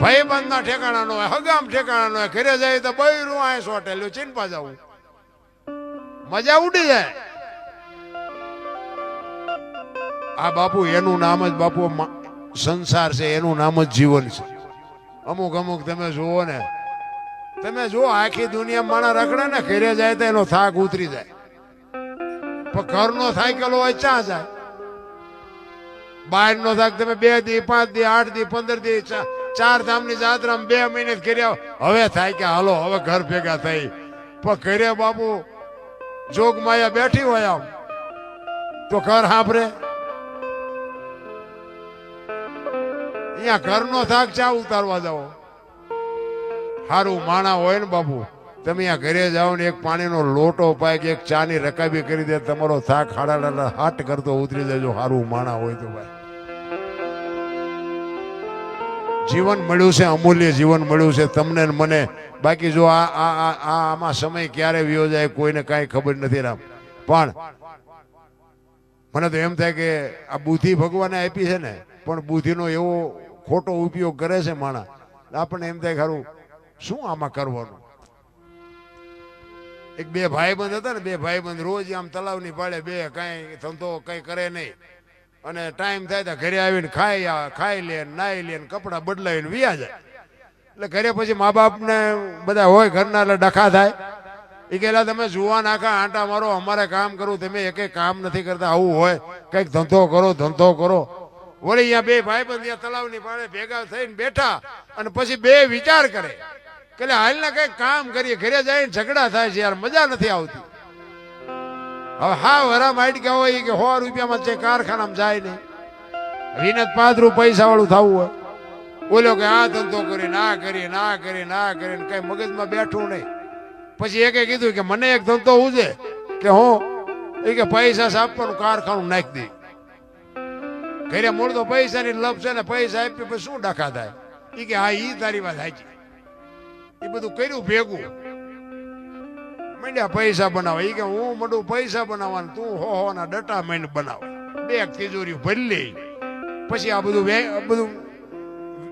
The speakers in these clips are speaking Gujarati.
ભાઈબંધ ના ઠેકાણા નો હોય, હગામ ઠેકાણા નો હોય, ઘરે જાય તો બૈરું આય સોટેલું ચીનપા જવું મજા ઉડી જાય. આ બાપુ, એનું નામ જ બાપુ સંસાર છે, એનું નામ જ જીવન છે. અમુક અમુક તમે જુઓ ને, તમે જુઓ, આખી દુનિયા માણા રખડે ને, ઘરે જાય તો એનો થાક ઉતરી જાય. પણ ઘરનો થાકેલો હોય ચા જાય? બહાર નો થાક તમે બે દી, પાંચ દી, આઠ દી, પંદર દી ચાર ધામની જાત્રા બે મહિને કર્યા. હવે થાય કે હાલો, હવે ઘર ભેગા થઈ. પણ ઘરે બાપુ, જોગ માયા બેઠી હોય આમ. તો ઘર સાંભળે અહીંયા ઘરનો થાક ચા ઉતારવા જાઓ. સારું માણા હોય ને બાપુ. તમે અહીંયા ઘરે જાઓ ને એક પાણીનો લોટો પાય કે એક ચાની રકાબી કરી દે, તમારો થાક હાડા હાટ કરતો ઉતરી જજો. સારું માણા હોય તો ભાઈ. જીવન મળ્યું છે, અમૂલ્ય જીવન મળ્યું છે. તમને મને. બાકી જો આ આ આમાં સમય ક્યારે વ્યો જાય, કોઈને કાંઈ ખબર નથી રામ. પણ મને તો એમ થાય કે આ બુદ્ધિ ભગવાને આપી છે ને, પણ બુદ્ધિનો એવો ખોટો ઉપયોગ કરે છે માણા આપણને એમ થાય ખરું, શું આમાં કરવાનું? એક બે ભાઈબંધ હતા ને, બે ભાઈબંધ રોજ આમ તલાવની પાડે બે, કાંઈ ધંધો કંઈ કરે નહીં. અને ટાઈમ થાય તો ઘરે આવીને ખાઈ ખાઈ લે, નાઈ લે કપડાં બદલાવીને વિયા જાય. એટલે ઘરે પછી મા બાપને બધા હોય ઘરના, એટલે ડખા થાય. એ કહેલા, તમે જુવા નાખા આંટા મારો, અમારે કામ કરવું તમે એકે કામ નથી કરતા, આવું હોય. કંઈક ધંધો કરો ધંધો કરો. વળી અહીંયા બે ભાઈ બંધ તલાવની પાડે ભેગા થઈને બેઠા અને પછી બે વિચાર કરે. કે હાલના કંઈક કામ કરીએ, ઘરે જઈને ઝઘડા થાય છે યાર, મજા નથી આવતી. હવે હા, વરા માઇટકા હોય ઈ કે સો રૂપિયામાં છે કારખાનામાં જાય નહીં વિનત પાંચ પૈસા વાળું થવું હોય. બોલ્યો કે આ ધંધો કરી, ના કરી ના કરી, ના કરીને કઈ મગજમાં બેઠું નહીં. પછી એકે કીધું કે મને એક ધંધો ઉજે કે હું, એ કે પૈસા આપવાનું કારખાનું નાખી દે. ઘરે મૂળ તો પૈસાની લપ છે ને પૈસા આપી, પછી શું ડખા થાય? એ કે હા એ તારી વાત સાચી. એ બધું કર્યું, ભેગું. મંડ્યા પૈસા બનાવે. એ કે હું મંડું પૈસા બનાવવાનું, તું હો હો ના ડટા મંડ બનાવે. બે તિજોરી ભરી પછી આ બધું બધું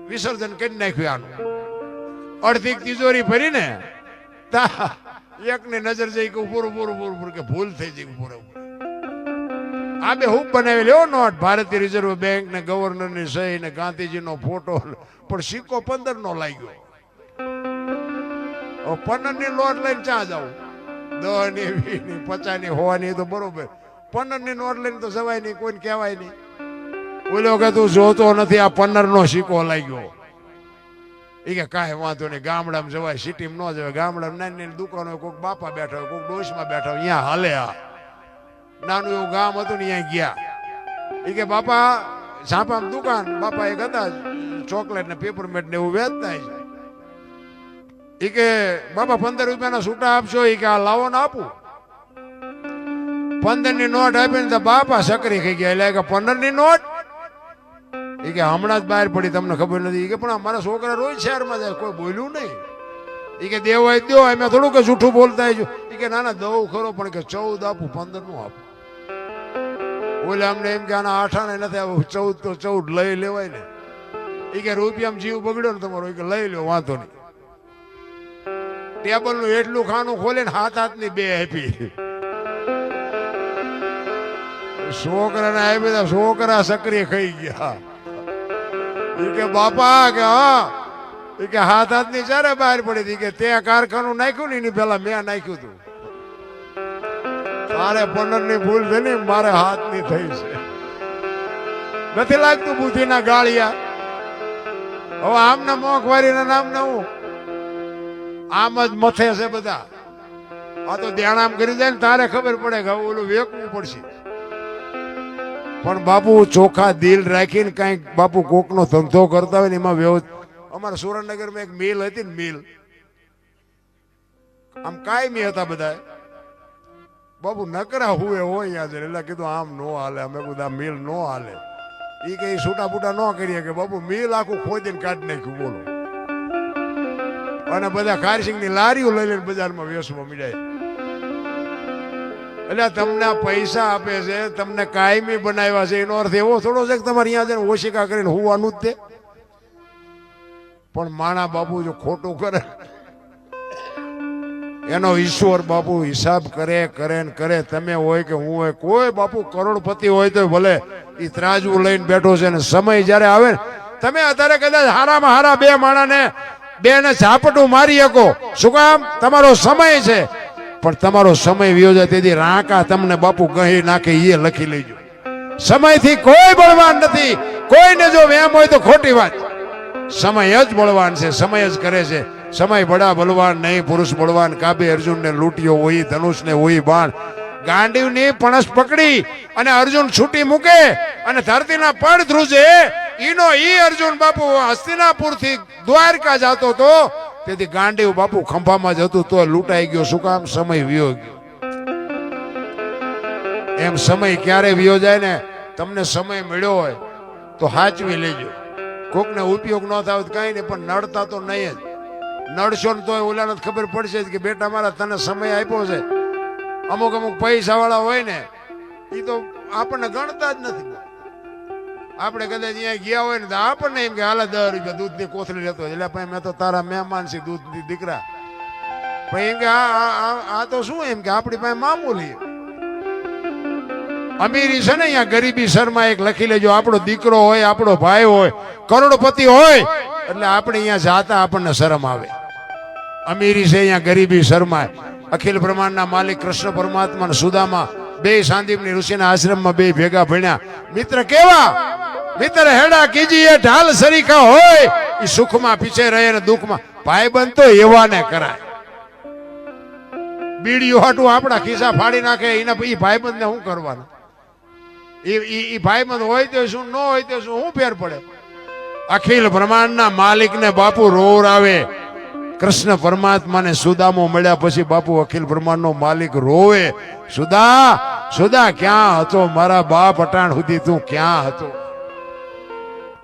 વિસર્જન કરી નાખ્યું આનું. અડધી તિજોરી ભરીને, તા, એકની નજર જઈ કે ઉપર ઉપર ઉપર પૂરું કે ભૂલ થઈ જઈ પૂરું આ બે હું બનાવેલી હો નોટ. ભારતીય રિઝર્વ બેંક ને ગવર્નરની સહી ને ગાંધીજી નો ફોટો. પણ સિક્કો પંદર નો લાગ્યો. પંદરની નોટ લઈને ચા જાવ દસની પચાની હોવાની તો બરોબર. પંદરની નોટ લઈને તો જવાય નહીં, કોઈને કહેવાય નહીં. બોલ્યો કે તું જોતો નથી, આ પંદરનો સિક્કો લાગ્યો. એ કે કાંઈ વાંધો નહીં, ગામડામાં જવાય, સિટીમાં ન જવાય, ગામડામાં નાની નાની દુકાનો, કોઈક બાપા બેઠા હોય, કોઈક ડોશમાં બેઠા હોય અહીંયા હાલે આ. નાનું એવું ગામ હતું ને અહીંયા ગયા. એ કે બાપા, ઝાંપામાં દુકાન, બાપા એક હતા, ચોકલેટ ને પેપરમેટ ને એવું વેચતા છે એ કે બાપા પંદર રૂપિયાના છૂટા આપશો? એ કે, આ લાવો ને આપું. પંદરની નોટ આપીને તો બાપા સકરી ખાઈ ગયા. એટલે કે પંદરની નોટ? એ કે, હમણાં જ બહાર પડી, તમને ખબર નથી. એ કે, પણ અમારા છોકરા રોજ શહેરમાં જાય, કોઈ બોલ્યું નહીં. એ કે, દેવ હોય દો એમ થોડું કે જૂઠું બોલતા હોય એ કે, ના ના, દઉં ખરો, પણ કે ચૌદ આપું પંદરનું આપું. ઓલે અમને એમ કે, આના આઠાને નથી આવું, ચૌદ તો ચૌદ લઈ લેવાય ને. એ કે, રૂપિયામાં જીવ બગડ્યો ને તમારો. એ કે, લઈ લો વાંધો નહીં. ટેબલનું એટલું ખાનું ખોલે ને હાથ હાથની બે આપી. છોકરાને આપી તો છોકરા સક્રિય ખાઈ ગયા. એ કે, બાપા, કે હા. ઈ કે, હાથ હાથની ચારે બહાર પડી હતી કે તે કારખાનું નાખ્યું ને, એની પેલા મેં નાખ્યું હતું તારે પંદરની ભૂલ થઈ ને, મારે હાથની થઈ છે. નથી લાગતું બુદ્ધિના ગાળિયા. હવે આમના મોંઘવારીના નામ હું આમ જ મથે છે બધા. આ તો ધ્યાન કરી જાય ને તારે ખબર પડે કે ઓલું વેકવું પડશે. પણ બાપુ ચોખા દિલ રાખીને કાંઈક બાપુ કોકનો ધંધો કરતા હોય ને એમાં વ્યવ અમારા સુરેન્દ્રનગરમાં એક મિલ હતી ને મિલ. આમ કાયમી હતા બધા. બાપુ નકરા હુએ હોય યાદ એટલે કીધું આમ નો હાલે, અમે બધા મિલ નો હાલે. એ કઈ છૂટા બૂટા ન કરીએ કે બાપુ મિલ આખું ખોદીને કાઢી નાખ્યું, બોલો. અને બધા ખારસિંગની લારીઓ લઈ લઈને બજારમાં વેચવા મળ્યા એટલે તમને પૈસા આપે છે, તમને કાયમી બનાવ્યા છે, એનો અર્થ એવો થોડો છે કે તમારે અહીંયા જઈને ઓશિકા કરીને હોવાનું જ તે. પણ માણા બાપુ જો ખોટું કરે, એનો ઈશ્વર બાપુ હિસાબ કરે કરે ને કરે. તમે હોય કે હું હોય, કોઈ બાપુ કરોડપતિ હોય તો ભલે એ ત્રાજવું લઈને બેઠો છે ને સમય જ્યારે આવે ને, તમે અત્યારે કદાચ હારામાં હારા બે માણાને બે ને ઝાપટું મારી શકો. શું કામ? તમારો સમય છે. પણ તમારો સમય વ્યોજે તેથી રાંકા તમને બાપુ કહી નાખે એ લખી લેજો. સમયથી કોઈ બળવાન નથી. કોઈને જો વેમ હોય તો ખોટી વાત. સમય જ બળવાન છે, સમય જ કરે છે. સમય બડા બળવાન નહીં, પુરુષ બળવાન. કાબે અર્જુનને લૂંટ્યો હોય, ધનુષને હોય બાણ. ગાંડીવની પણસ પકડી અને અર્જુન છૂટી મૂકે અને ધરતીના પડ ધ્રુજે ઈનો ઈ અર્જુન બાપુ હસ્તિનાપુરથી દ્વારકા જતો તો તેથી ગાંડીવ બાપુ ખંભામાં જતું તો લૂંટાઈ ગયો. શું કામ? સમય વિયો ગયો. એમ સમય ક્યારે વિયો જાય ને? તમને સમય મળ્યો હોય તો હાચવી લેજો. કોકને ઉપયોગ ન થાય તો કાંઈ નહીં, પણ નડતા તો નહીં જ. નડશો ને તોય ઓલાને ખબર પડશે કે બેટા મારા, તને સમય આપ્યો છે. અમુક અમુક પૈસા વાળા હોય ને એ તો આપણને ગણતા જ નથી. આપણે કદાચ અહીંયા ગયા હોય ને તો આપણને એમ કે, હાલે દસ રૂપિયા દૂધની કોથળી લેતો એટલે ભાઈ મેં તો તારા મહેમાન છે દૂધની દીકરા. પણ એમ કે, આ તો શું એમ કે, આપણી પાસે મામૂલી. અમીરી છે ને અહીંયા ગરીબી શર્મા એક લખી લેજો, આપણો દીકરો હોય, આપણો ભાઈ હોય, કરોડપતિ હોય. એટલે આપણે અહીંયા જાતા આપણને શરમ આવે. અમીરી છે અહીંયા ગરીબી શરમાય અખિલ બ્રહ્માંડના માલિક કૃષ્ણ પરમાત્મા સુદામા બે સાંદીપની ઋષિના આશ્રમમાં બે ભેગા ભણ્યા. મિત્ર કેવા? મિત્ર હેડા કીજીએ, ઢાલ સરીખા હોય એ સુખમાં પીછે રહે ને દુઃખમાં. ભાઈબંધ તો એવા ને કરાય. બીડીઓ હાટું આપણા ખિસ્સા ફાડી નાખે એના એ ભાઈબંધને શું કરવાનું? એ ભાઈબંધ હોય તો શું, ન હોય તો શું શું ફેર પડે? અખિલ બ્રહ્માંડના માલિકને બાપુ રોર આવે. કૃષ્ણ પરમાત્માને સુદામો મળ્યા પછી બાપુ અખિલ બ્રહ્માંડનો માલિક રોવે. સુદા સુદા, ક્યાં હતો? મારા બાપ અટાણ સુધી તું ક્યાં હતો?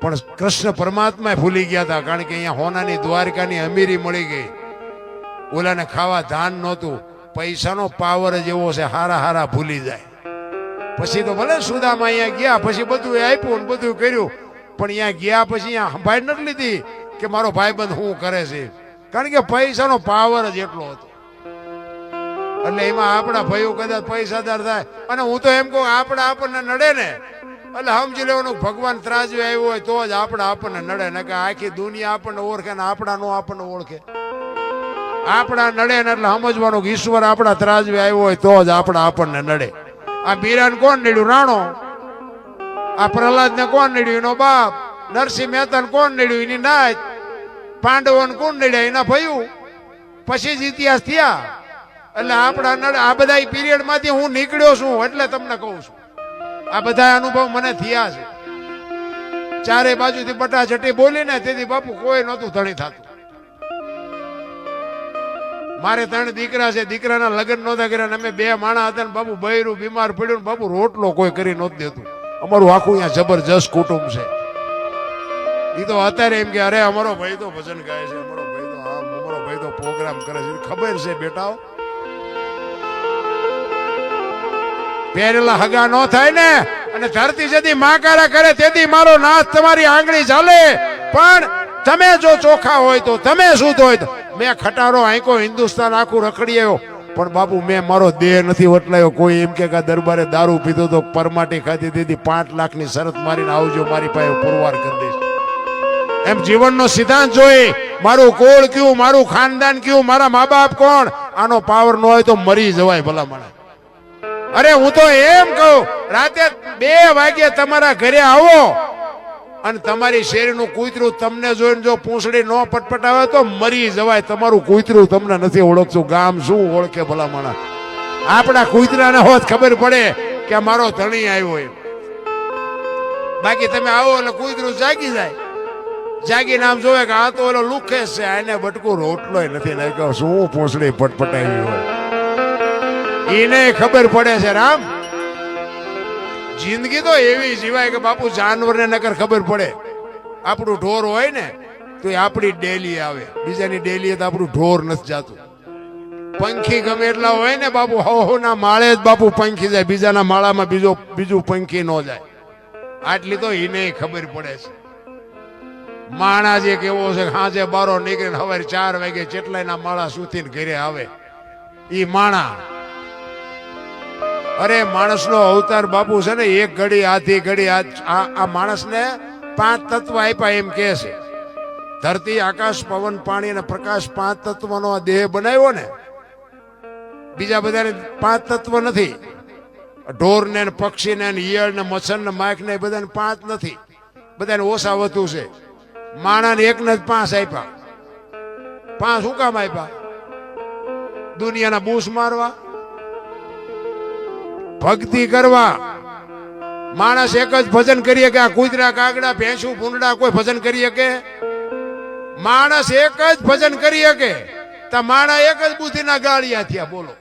પણ કૃષ્ણ પરમાત્મા ભૂલી ગયા હતા, કારણ કે અહીંયા હોનાની દ્વારકાની અમીરી મળી ગઈ. ઓલાને ખાવા ધાન નહોતું, પૈસાનો પાવર જ એવો છે, હારા હારા ભૂલી જાય. પછી તો ભલે સુદામાં અહીંયા ગયા, પછી બધું આપ્યું ને બધું કર્યું, પણ અહીંયા ગયા પછી અહીંયા સંભાળ નથી લીધી કે મારો ભાઈબંધ શું કરે છે. કારણ કે પૈસાનો પાવર જ એટલો હતો. એટલે એમાં આપણા ભાઈઓ કદાચ પૈસાદાર થાય, અને હું તો એમ કહું આપણા આપણને નડે ને. એટલે સમજી લેવાનું ભગવાન ત્રાજુ આવ્યો હોય તો જ આપણે આપણને નડે. ને કે આખી દુનિયા આપણને ઓળખે ને આપણા નો આપણને ઓળખે. આપણા નડે ને એટલે સમજવાનું કે ઈશ્વર આપણા ત્રાજવે આવ્યો હોય તો જ આપણા આપણને નડે. આ બીરાને કોણ નડ્યું? રાણો. આ પ્રહલાદ ને કોણ નડ્યું? એનો બાપ. નરસિંહ મહેતા કોણ નડ્યું? એની નાચ પાંડવોને કોણ નડ્યા? એના ભયું. પછી જ ઇતિહાસ થયા. એટલે આપણા નડે આ બધા પીરિયડમાંથી હું નીકળ્યો છું એટલે તમને કહું છું. આ બધા અનુભવ મને થયા છે. ચારે બાજુથી બટાચટી બોલીને તેથી બાપુ કોઈ નહોતું ધણી થતું. મારે ત્રણ દીકરા છે, દીકરાના લગ્ન નહોતા કર્યા ને અમે બે માણા હતા ને બાપુ બૈરું બીમાર પડ્યું ને બાપુ રોટલો કોઈ કરી નહોતું દેતું. અમારું આખું અહીંયા જબરજસ્ત કુટુંબ છે. એ તો અત્યારે એમ કે, અરે, અમારો ભાઈ તો ભજન ગાય છે, અમારો ભાઈ તો આમ, અમારો ભાઈ તો પ્રોગ્રામ કરે છે. ખબર છે બેટાઓ પહેરેલા હગા ન થાય ને, અને ધરતી જેથી માકારા કરે તેથી મારો નાથ તમારી આંગળી ચાલે. પણ તમે જો ચોખા હોય તો તમે શુદ્ધ હોય તો. મેં ખટારો આંકો હિન્દુસ્તાન આખું રખડી આવ્યો. પણ બાપુ, મેં મારો દેહ નથી વટલાયો. કોઈ એમ કે દરબારે દારૂ પીધો તો પરમાટી ખાધી દીધી. પાંચ લાખની શરત મારીને આવજો, મારી પાસે પુરવાર કરી દઈશ. એમ જીવનનો સિદ્ધાંત જોઈ, મારું કોળ કયું, મારું ખાનદાન કયું, મારા મા બાપ કોણ? આનો પાવર ન હોય તો મરી જવાય ભલા મને અરે હું તો એમ કહું, રાતે બે વાગે તમારા ઘરે આવો અને તમારી શેરીનું કૂતરું તમને જોઈને જો પૂંછડી ન પટપટાવે તો મરી જવાય. તમારું કૂતરું તમને નથી ઓળખતું. ગામ શું ઓળખે ભલા માણા આપણા કૂતરાને હોત ખબર પડે કે મારો ધણી આવ્યો એમ. બાકી તમે આવો એટલે કૂતરું જાગી જાય. જાગી નામ જોવે કે આ તો ઓલો લુખેશ છે, આને બટકું રોટલોય નથી નાખ્યો. શું પૂંછડી પટપટાવી હોય? એને ખબર પડે છે, રામ. જિંદગી તો એવી જીવાય કે બાપુ જાનવરને નકર ખબર પડે. આપણું ઢોર હોય ને, તો એ આપણી ડેલી આવે. બીજાની ડેલી તો આપણું ઢોર નથી જાતું. પંખી ગમે એટલા હોય ને બાપુ હો ના માળે જ બાપુ પંખી જાય. બીજાના માળામાં બીજો, બીજું પંખી ન જાય. આટલી તો એને ખબર પડે છે. માણા જે કેવો છે હાજે બારો નીકળીને સવારે ચાર વાગે ચેટલાયના માળા સુધીને ઘરે આવે. ઈ માણા અરે, માણસનો અવતાર બાપુ છે ને, એક ઘડી, આધી ઘડી, આ- માણસને પાંચ તત્વ આપ્યા એમ કે છે. ધરતી, આકાશ, પવન, પાણી અને પ્રકાશ પાંચ તત્વનો આ દેહ બનાવ્યો ને, બીજા બધાને પાંચ તત્વ નથી. ઢોર ને પક્ષી ને ઈયળ ને મચ્છર ને માખ ને બધાને પાંચ નથી. બધાને ઓછા વધુ છે. માણાને એકને જ પાંચ આપ્યા. પાંચ શું કામ આપ્યા? દુનિયાના બૂસ મારવા ભક્તિ કરવા. માણસ એક જ ભજન કરીએ કે આ કૂતરા કાગડા, ભેંસું ભૂંડા કોઈ ભજન કરીએ કે? માણસ એક જ ભજન કરીએ કે? તો માણા એક જ બુદ્ધિના ગાળિયા થયા, બોલો.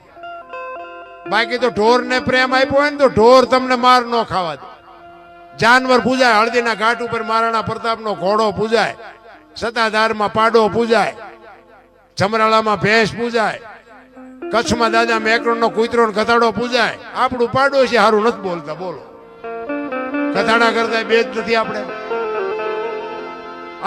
બાકી તો ઢોરને પ્રેમ આપ્યો હોય ને તો ઢોર તમને માર ન ખાવા દે. જાનવર પૂજાય હળદીના ઘાટ ઉપર મહારાણા પ્રતાપનો ઘોડો પૂજાય સતાધારમાં પાડો પૂજાય ચમરાળામાં ભેંસ પૂજાય કચ્છમાં દાદા મેકરણનો કૂતરો કથાડો પૂજાય. આપણું પાડો છે સારું નથી બોલતા, બોલો. કથાડા કરતા બે જ નથી આપણે.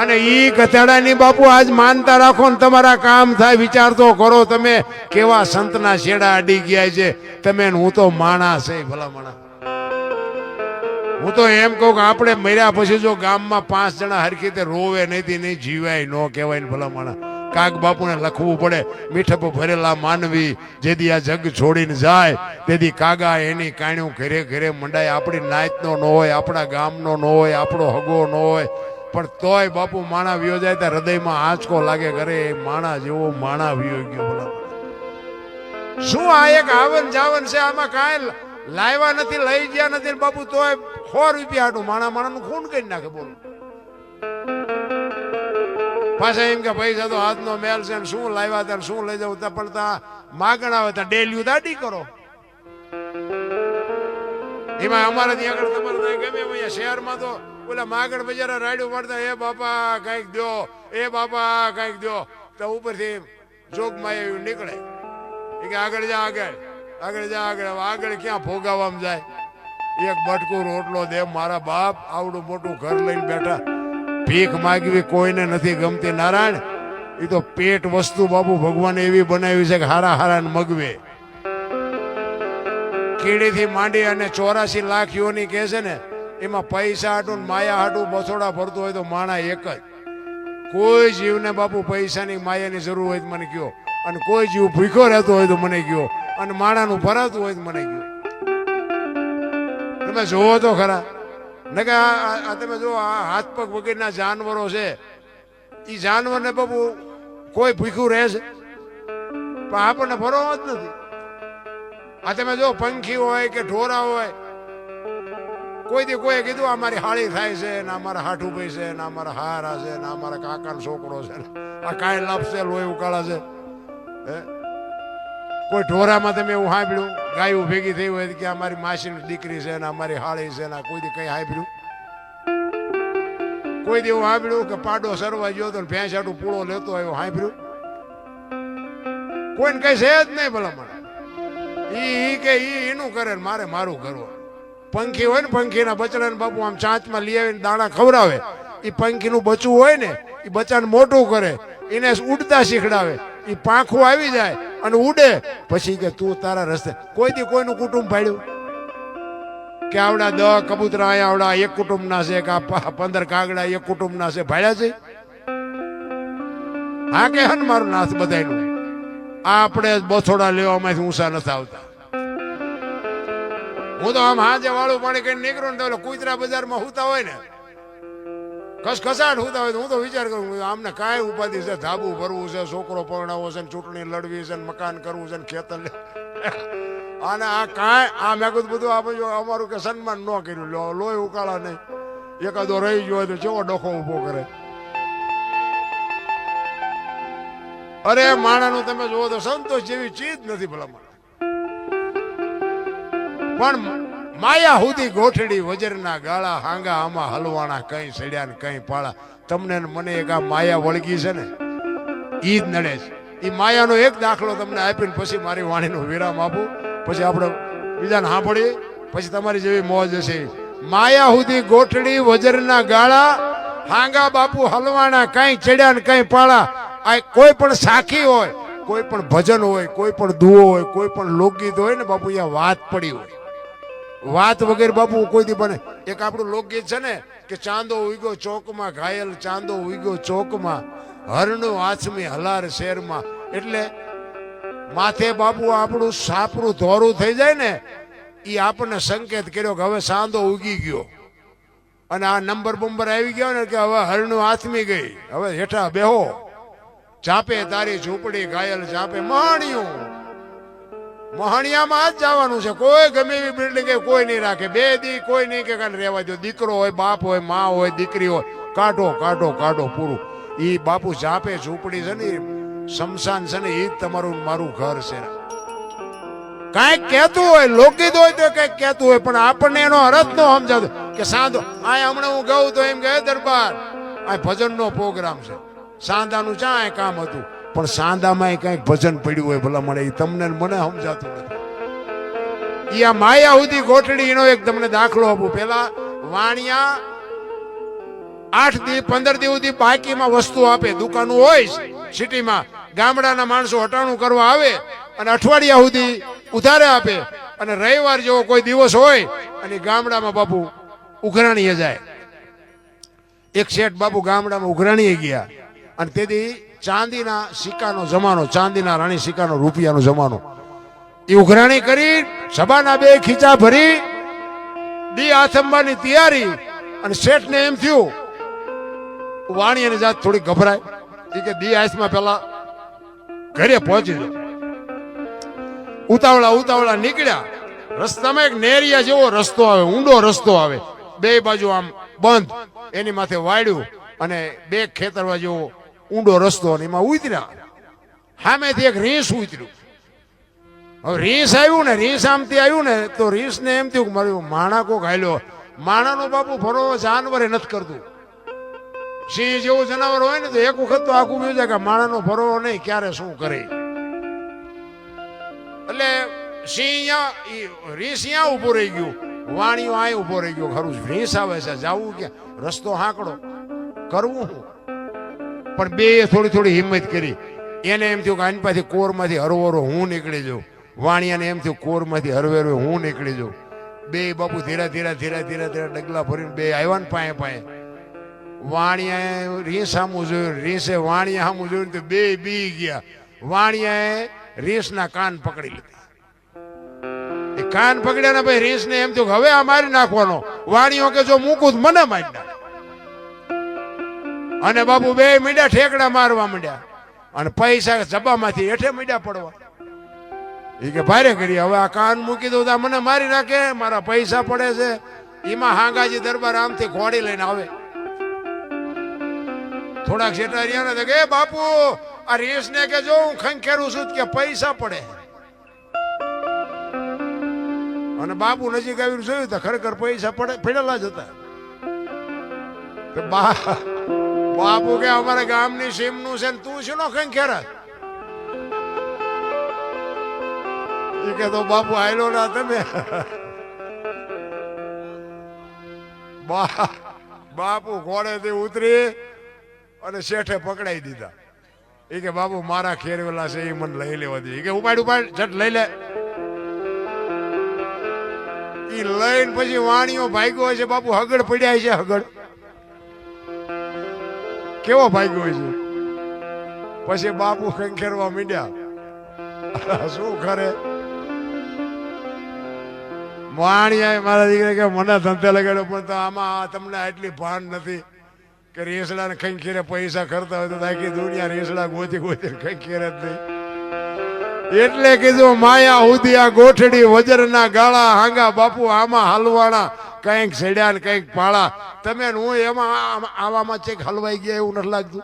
અને ઈ કથાડાની બાપુ આજ માનતા રાખો ને તમારા કામ થાય, વિચાર તો કરો તમે કેવા સંતના છેડા અડી ગયા છે. તમે હું તો માણસ છે ભલા માણા હું તો એમ કહું કે આપણે મર્યા પછી જો ગામમાં પાંચ જણા હરખી રીતે રોવે નહીં નહીં જીવાય, ન કહેવાય ને ભલા કાક બાપુને લખવું પડે. મીઠપ ભરેલા માનવી જેદી આ જગ છોડીને જાય તેથી કાગા એની કાણ્યું ઘરે ઘરે મંડાય. આપણી નાતનો ન હોય, આપણા ગામનો ન હોય, આપણો હગો ન હોય. પણ તોય બાપુ માણા વિયો જાય તો હૃદયમાં આંચકો લાગે ઘરે, એ માણા જેવો માણા વિયો ગયો શું આ એક આવન જાવન છે? આમાં કાંઈ લાવ્યા નથી, લઈ ગયા નથી બાપુ તોય સો રૂપિયા હાટું માણા માણાનું ખૂન કરી નાખે બોલો. પાછા એમ કે પૈસા તો હાથનો મેલ છે ને શું લાવ્યા હતા શું લઈ જવું પણ તા માગણ આવે ત્યાં ડેલ્યું દાડી કરો. એમાં અમારે ત્યાં આગળ તમારે ત્યાં ગમે અહીંયા શહેરમાં તો ઓલા માગણ બજારા રાડ્યું પડતા, એ બાપા, કાંઈક દો એ બાપા, કાંઈક દો તો ઉપરથી જોગમાં એવું નીકળે. એ કે આગળ જા આગળ આગળ જા આગળ આગળ ક્યાં ભોગાવવામાં જાય? એક બટકું રોટલો દે, મારા બાપ આવડું મોટું ઘર લઈને બેઠા. ભીખ માગવી કોઈને નથી ગમતી. નારાયણ એ તો પેટ વસ્તુ બાપુ ભગવાને એવી બનાવી છે કે હારા હારા ને મગવે. કીડીથી માંડી અને ચોરાસી લાખ યોની કહે છે ને, એમાં પૈસા હાટું માયા હાટું બસોડા ભરતું હોય તો માણા એક જ. કોઈ જીવને બાપુ પૈસાની માયાની જરૂર હોય તો મને કયો. અને કોઈ જીવ ભૂખ્યો રહેતો હોય તો મને કયો. અને માણાનું ભરાતું હોય તો મને કયો. તમે જોવો તો ખરા. ને કે આ તમે જો આ હાથ પગ વગેરેના જાનવરો છે. એ જાનવરને બાબુ કોઈ ભૂખ્યું રહે છે. પણ આપણને ફરવા જ નથી. આ તમે જો પંખી હોય કે ઢોરા હોય, કોઈ દી કોઈ કીધું આ મારી હાળી થાય છે ને અમારા મારા હાઠું ભાઈ છે ને અમારા મારા હારા છે ને અમારા મારા કાકાનો છોકરો છે આ કાંઈ લાપસે લોહી ઉકાળા છે. હે? કોઈ ઢોરામાં તમે એવું સાંભળ્યું ગાયું ભેગી થઈ હોય કે અમારી માસીની દીકરી છે ને અમારી હાળી છે ને કોઈ કઈ સાંભળ્યું કોઈ દી એવું સાંભળ્યું કે પાડો સરવા ગયો તો ભેંસ આટું પૂળો લેતો આવ્યો સાંભળ્યું કોઈને કઈ છે જ નહીં ભલામણ. ઈ ઈ કે ઈ એનું કરે ને મારે મારું કરવું પંખી હોય ને પંખીના બચડાને બાપુ આમ ચાંચમાં લઈ આવીને દાણા ખવડાવે. એ પંખીનું બચવું હોય ને એ બચ્ચાને મોટું કરે એને ઉડતા શીખડાવે. એ પાંખું આવી જાય અને ઉડે. પછી કે તું તારા રસ્તે. કોઈ દી કોઈનું કુટુંબ ભાડ્યું? કે આવડા દહ કબૂતરા અહીંયા આવડા, એક કુટુંબના છે કે પંદર કાગડા, એક કુટુંબના છે, ભાડ્યા છે? હા કે હન મારું નાથ બધાયનું? આ આપણે બથોડા લેવામાંથી ઊંચા નથી આવતા. હું તો આમ હાજે વાળું પાણી કઈ નીકળું ને તો કુતરા બજારમાં હુતા હોય ને ખસખસાટ હોતા હોય તો હું તો વિચાર કરું આમને કાંઈ ઉપાધિ છે, ધાબુ ભરવું છે, છોકરો પરણાવવો છે ચૂંટણી લડવી છે મકાન કરવું છે ખેતર અને આ કાંઈ, આ મેં કીધું બધું આપણે અમારું કે સન્માન ન કર્યું. લો, લોહી ઉકાળા નહીં. એકાદો રહી ગયો હોય તો ચેવો ડખો ઊભો કરે. અરે માણાનું તમે જુઓ તો સંતોષ જેવી ચીજ નથી ભલા માણા પણ માયા સુધી ગોઠડી વજરના ગાળા હાંગા, આમાં હલવાણા કઈ સડ્યા ને કઈ પાળા. તમને મને એક આ માયા વળગી છે ને, ઈ જ નડે છે. એ માયાનો એક દાખલો તમને આપીને પછી મારી વાણીનો વિરામ આપું. પછી આપણે બીજાને સાંભળીએ. પછી તમારી જેવી મોજ હશે. માયા સુધી ગોઠડી વજરના ગાળા, હાંગા બાપુ હલવાના કઈ ચડ્યા ને કઈ પાળા. આ કોઈ પણ સાખી હોય, કોઈ પણ ભજન હોય, કોઈ પણ દુઓ હોય, કોઈ પણ લોકગીત હોય ને બાપુ, અહીંયા વાત પડી હોય. વાત વગેરે બાપુ કોઈ દી બને. એક આપણું લોકગીત છે ને, કે ચાંદો ઉગ્યો ચોકમાં, ઘાયલ ચાંદો ઉગ્યો ચોકમાં, હરણો આચમી હલાર શેરમાં. એટલે માથે બાપુ આપણું સાપરું ધોરું થઈ જાય ને એ આપણને સંકેત કર્યો કે હવે સાંદો ઉગી ગયો. અને આ નંબર બંબર આવી ગયો ને કે હવે હરણું આથમી ગઈ. હવે હેઠા બેહો. ચાપે તારી ઝૂંપડી ઘાયલ ચાપે મહાણિયું મહાણિયામાં જ જવાનું છે. કોઈ ગમે એવી બિલ્ડિંગ કોઈ નહીં રાખે. બે દી કોઈ નહીં કે કાલે રહેવા દો દીકરો હોય, બાપ હોય, મા હોય, દીકરી હોય. કાઢો કાઢો કાઢો પૂરું. એ બાપુ જાપે, ઝૂંપડી છે ને શમશાન છે ને એ જ તમારું મારું ઘર છે. કાંઈક કહેતું હોય લોકગીત હોય તો કંઈક કહેતું હોય, પણ આપણને એનો અર્થ ન સમજાતો. કે સાંધો આ હમણાં હું ગઉં તો એમ કે દરબાર. આ ભજનનો પ્રોગ્રામ છે. સાંધાનું ચા કામ હતું? પણ સાંધામાં કંઈક ભજન પડ્યું હોય ભલા મળે, એ તમને મને સમજાતું નથી. આ માયા સુધી ગોઠડી એનો એક તમને દાખલો આપું. પેલા વાણિયા આઠ દી, પંદર દી સુધી બાકીમાં વસ્તુ આપે, દુકાનો હોય સિટીમાં. ગામડાના માણસો હટાણું કરવા આવે અને અઠવાડિયા સુધી ઉધારે આપે. અને રવિવાર જેવો કોઈ દિવસ હોય અને ગામડામાં બાપુ ઉઘરાણીએ જાય. એક શેઠ બાપુ ગામડામાં ઉઘરાણીએ ગયા અને તેથી ચાંદીના સિક્કાનો જમાનો, ચાંદીના રાણી સિક્કાનો, રૂપિયાનો જમાનો. એ ઉઘરાણી કરી, સભાના બે ખીચા ભરી દી આથંબાની તૈયારી, અને શેઠને એમ થયું, વાણી અને જાત થોડી ગભરાય. એ કે દી આઈસમાં પેલા ઘરે પહોંચી જાય ઉતાવળા ઉતાવળા નીકળ્યા. રસ્તામાં એક નેરિયા જેવો રસ્તો આવે, ઊંડો રસ્તો આવે. બે બાજુ આમ બંધ. એની માથે વાળ્યું અને બે ખેતરવા જેવો ઊંડો રસ્તો અને એમાં ઉતર્યા. સામેથી એક રીસ ઉતર્યું. હવે રીસ આવ્યું ને રીસ આમથી આવ્યું ને, તો રીસ ને એમ થયું કે મારું માણા કોક માણાનો બાપુ ફરો જાનવરે નથી કરતું. સિંહ જેવું જનાવર હોય ને તો એક વખત તો આખું ગયું છે કે માણાનો ફરો નહીં, ક્યારે શું કરે? એટલે સિંહ રીંસ અહીંયા ઊભો રહી ગયું. વાણીઓ અહીં ઊભો રહી ગયો. ખરું રીસ આવે છે. જવું ક્યાં? રસ્તો હાંકડો. કરવું શું પણ બે થોડી થોડી હિંમત કરી. એને એમ થયું કે આની પાછી કોરમાંથી હરવરો હું નીકળી જાઉં. વાણિયાને એમ થયું કોરમાંથી હરવેરો હું નીકળી જાઉં. બે બાપુ ધીરા ધીરા ધીરા ધીરા ધીરા ડગલા ભરીને બે આવ્યા ને પાએ પાએ વાણિયાએ રીસ સામું જોયું. રીસે વાણિયા સામું જોયું તો બે બી ગયા. વાણિયાએ રીસના કાન પકડી લીધા. એ કાન પકડ્યા ને ભાઈ રીંસને એમ થયું હવે આ મારી નાખવાનો. વાણીઓ કે જો મૂકું મને મારી નાખ. અને બાપુ બે મીડા ઠેકડા મારવા માંડ્યા. અને પૈસા જબામાંથી હેઠે મીડા પડવા. એ કે, ભારે કરી, હવે આ કાન મૂકી દઉં તો મને મારી નાખે, મારા પૈસા પડે છે. એમાં હાંગાજી દરબાર આમથી ઘોડી લઈને આવે. થોડાક શેઠા રહ્યા ને તો કે બાપુ, આ રેસ ને કે જો હું ખંખેરું છું કે પૈસા પડે. અને બાપુ નજીક આવીને જોયું તો ખરેખર પૈસા પડે, પડેલા જ હતા. બા બાપુ કે અમારા ગામની સીમનું છે તું છે નો ખંખેરા એ કે તો બાપુ આયલો ના તમે. બાપુ ઘોડેથી ઉતરી અને શેઠે પકડાઈ દીધા. એ કે બાપુ મારા ખેરવેલા છે એ મને લઈ લેવા દે. ઈ કે ઉપાડ ઉપાડ, ઝટ લઈ લે. એ લઈને પછી વાણીઓ ભાગ્યો છે બાપુ હગડ પડ્યા છે હગડ. કેવો ભાગ્યો છે? પછી બાપુ ખંખેરવા મીડ્યા. શું કરે? વાણિયા મારા દીકરા કે મને ધંધે લગાડ્યો પણ આમાં તમને આટલી ભાન નથી કે રેસડા ને ખંખીરે પૈસા કરતા હોય તો આખી દુનિયા રેસડા ગોતી ગોતી ખંખીરે જ નહીં. એટલે કીધું, માયા આ ગોઠડી, વજરના ગાળા હાંગા બાપુ, આમાં હલવાણા કંઈક સડ્યા ને કંઈક પાળા તમે હું એમાં આવામાં ચેક હલવાઈ ગયા એવું નથી લાગતું.